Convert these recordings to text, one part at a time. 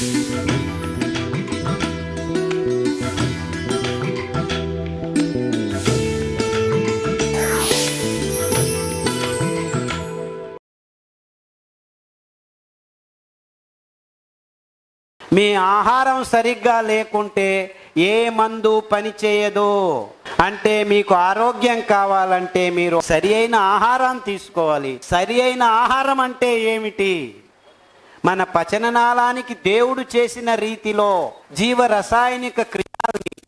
మీ ఆహారం సరిగ్గా లేకుంటే ఏ మందు పని చేయదు. అంటే మీకు ఆరోగ్యం కావాలంటే మీరు సరి అయిన ఆహారం తీసుకోవాలి. సరి అయిన ఆహారం అంటే ఏమిటి? మన పచననాళానికి దేవుడు చేసిన రీతిలో జీవ రసాయనిక క్రియల్ని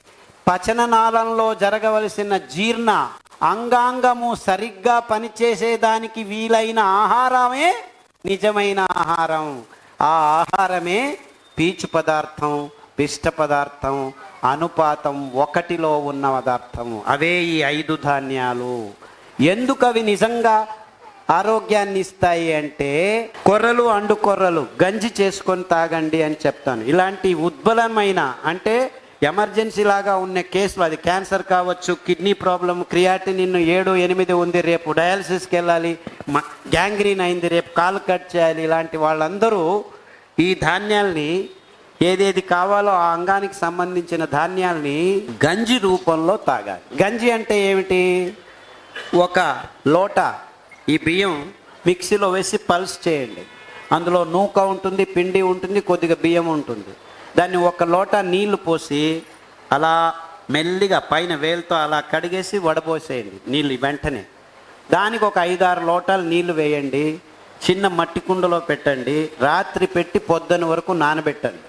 పచననాళంలో జరగవలసిన జీర్ణ అంగాంగము సరిగ్గా పనిచేసేదానికి వీలైన ఆహారమే నిజమైన ఆహారం. ఆ ఆహారమే పీచు పదార్థం పిష్ట పదార్థం అనుపాతం ఒకటిలో ఉన్న పదార్థం అవే ఈ ఐదు ధాన్యాలు. ఎందుకు అవి నిజంగా ఆరోగ్యాన్ని ఇస్తాయి అంటే కొర్రలు అండు కొర్రలు గంజి చేసుకొని తాగండి అని చెప్తాను. ఇలాంటి ఉద్బలమైన అంటే ఎమర్జెన్సీ లాగా ఉన్న కేసులు అది క్యాన్సర్ కావచ్చు కిడ్నీ ప్రాబ్లం క్రియాటినిన్ ఏడు ఎనిమిది ఉంది రేపు డయాలసిస్కి వెళ్ళాలి మ- గ్యాంగ్రీన్ అయింది రేపు కాలు కట్ చేయాలి ఇలాంటి వాళ్ళందరూ ఈ ధాన్యాల్ని ఏదేది కావాలో ఆ అంగానికి సంబంధించిన ధాన్యాల్ని గంజి రూపంలో తాగాలి. గంజి అంటే ఏమిటి? ఒక లోట ఈ బియ్యం మిక్సీలో వేసి పల్స్ చేయండి. అందులో నూక ఉంటుంది పిండి ఉంటుంది కొద్దిగా బియ్యం ఉంటుంది. దాన్ని ఒక లోట నీళ్ళు పోసి అలా మెల్లిగా పైన వేలుతో అలా కడిగేసి వడపోసేయండి నీళ్ళు వెంటనే. దానికి ఒక ఐదారు లోటాలు నీళ్ళు వేయండి. చిన్న మట్టి కుండలో పెట్టండి. రాత్రి పెట్టి పొద్దున వరకు నానబెట్టండి.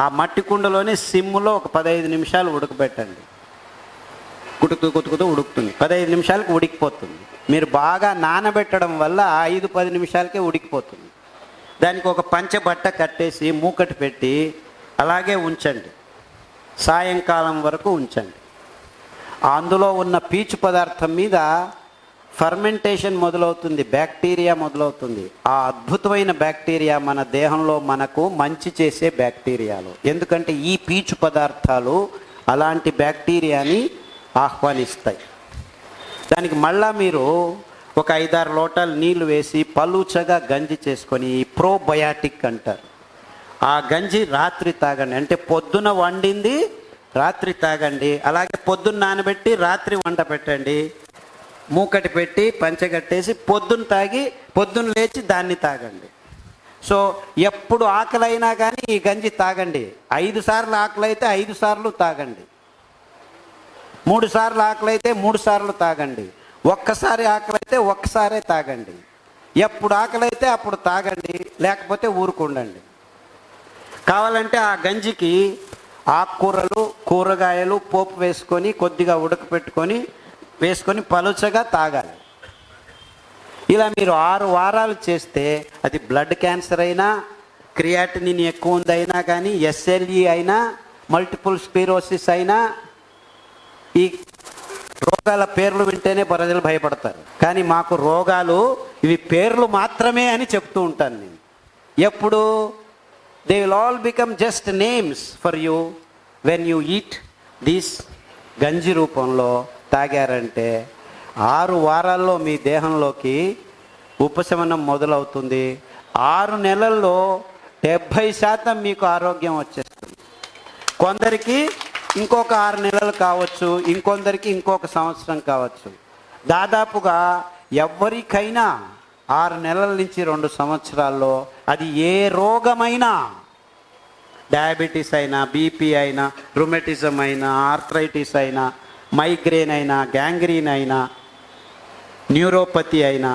ఆ మట్టి కుండలోనే సిమ్ములో ఒక పదహైదు నిమిషాలు ఉడకబెట్టండి. కుటుకుతూ కుతుకుతూ ఉడుకుతుంది. పదహైదు నిమిషాలకు ఉడికిపోతుంది. మీరు బాగా నానబెట్టడం వల్ల ఐదు పది నిమిషాలకే ఉడికిపోతుంది. దానికి ఒక పంచ బట్ట కట్టేసి మూకటి పెట్టి అలాగే ఉంచండి. సాయంకాలం వరకు ఉంచండి. అందులో ఉన్న పీచు పదార్థం మీద ఫర్మెంటేషన్ మొదలవుతుంది బ్యాక్టీరియా మొదలవుతుంది. ఆ అద్భుతమైన బ్యాక్టీరియా మన దేహంలో మనకు మంచి చేసే బ్యాక్టీరియాలు. ఎందుకంటే ఈ పీచు పదార్థాలు అలాంటి బ్యాక్టీరియాని ఆహ్వానిస్తాయి. దానికి మళ్ళా మీరు ఒక ఐదారు లోటాలు నీళ్ళు వేసి పలుచగా గంజి చేసుకొని ఈ ప్రోబయాటిక్ అంటారు. ఆ గంజి రాత్రి తాగండి. అంటే పొద్దున వండింది రాత్రి తాగండి. అలాగే పొద్దున్న నానబెట్టి రాత్రి వంట పెట్టండి. మూకటి పెట్టి పంచగట్టేసి పొద్దున్న తాగి పొద్దున్న లేచి దాన్ని తాగండి. సో ఎప్పుడు ఆకలైనా కానీ ఈ గంజి తాగండి. ఐదు సార్లు ఆకలి అయితే ఐదు సార్లు తాగండి. మూడు సార్లు ఆకలి అయితే మూడు సార్లు తాగండి. ఒక్కసారి ఆకలి అయితే ఒక్కసారే తాగండి. ఎప్పుడు ఆకలి అయితే అప్పుడు తాగండి లేకపోతే ఊరుకుండండి. కావాలంటే ఆ గంజికి ఆకుకూరలు కూరగాయలు పోపు వేసుకొని కొద్దిగా ఉడకపెట్టుకొని వేసుకొని పలుచగా తాగాలి. ఇలా మీరు ఆరు వారాలు చేస్తే అది బ్లడ్ క్యాన్సర్ అయినా క్రియాటినిన్ ఎక్కువ ఉందైనా కానీ ఎస్ఎల్ఈ అయినా మల్టిపుల్ స్పీరోసిస్ అయినా ఈ రోగాల పేర్లు వింటేనే ప్రజలు భయపడతారు. కానీ మాకు రోగాలు ఇవి పేర్లు మాత్రమే అని చెప్తూ ఉంటాను నేను. ఎప్పుడు? They will all become just names for you when you eat these గంజి రూపంలో తాగారంటే ఆరు వారాల్లో మీ దేహంలోకి ఉపశమనం మొదలవుతుంది. ఆరు నెలల్లో డెబ్భై శాతం మీకు ఆరోగ్యం వచ్చేస్తుంది. కొందరికి ఇంకొక ఆరు నెలలు కావచ్చు ఇంకొందరికి ఇంకొక సంవత్సరం కావచ్చు. దాదాపుగా ఎవరికైనా ఆరు నెలల నుంచి రెండు సంవత్సరాల్లో అది ఏ రోగమైనా డయాబెటీస్ అయినా బీపీ అయినా రుమెటిజం అయినా ఆర్థరైటిస్ అయినా మైగ్రేన్ అయినా గ్యాంగ్రీన్ అయినా న్యూరోపతి అయినా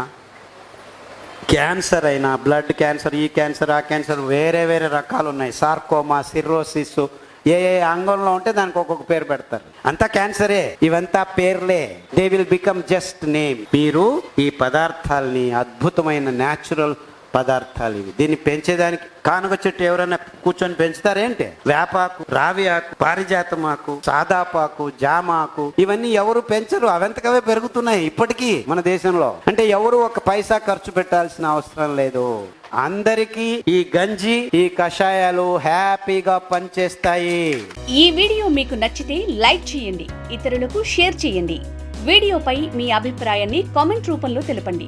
క్యాన్సర్ అయినా బ్లడ్ క్యాన్సర్ ఈ క్యాన్సర్ ఆ క్యాన్సర్ వేరే వేరే రకాలు ఉన్నాయి సార్కోమా సిర్రోసిస్ ఏ ఏ అంగంలో ఉంటే దానికి ఒక్కొక్క పేరు పెడతారు. అంతా క్యాన్సరే. ఇవంతా పేర్లే. They will become just name మీరు ఈ పదార్థాలని అద్భుతమైన న్యాచురల్ పదార్థాలు ఇవి. దీన్ని పెంచేదానికి కానుక చెట్టు ఎవరైనా కూర్చొని పెంచుతారేంటి? వేపాకు రావి ఆకు పారిజాతం ఆకు సాదాపాకు జామాకు ఇవన్నీ ఎవరు పెంచరు? అవంతకవే పెరుగుతున్నాయి ఇప్పటికీ మన దేశంలో. అంటే ఎవరు ఒక పైసా ఖర్చు పెట్టాల్సిన అవసరం లేదు. అందరికీ ఈ గంజి ఈ కషాయాలు హ్యాపీగా పనిచేస్తాయి. ఈ వీడియో మీకు నచ్చితే లైక్ చేయండి ఇతరులకు షేర్ చేయండి. వీడియోపై మీ అభిప్రాయాన్ని కామెంట్ రూపంలో తెలపండి.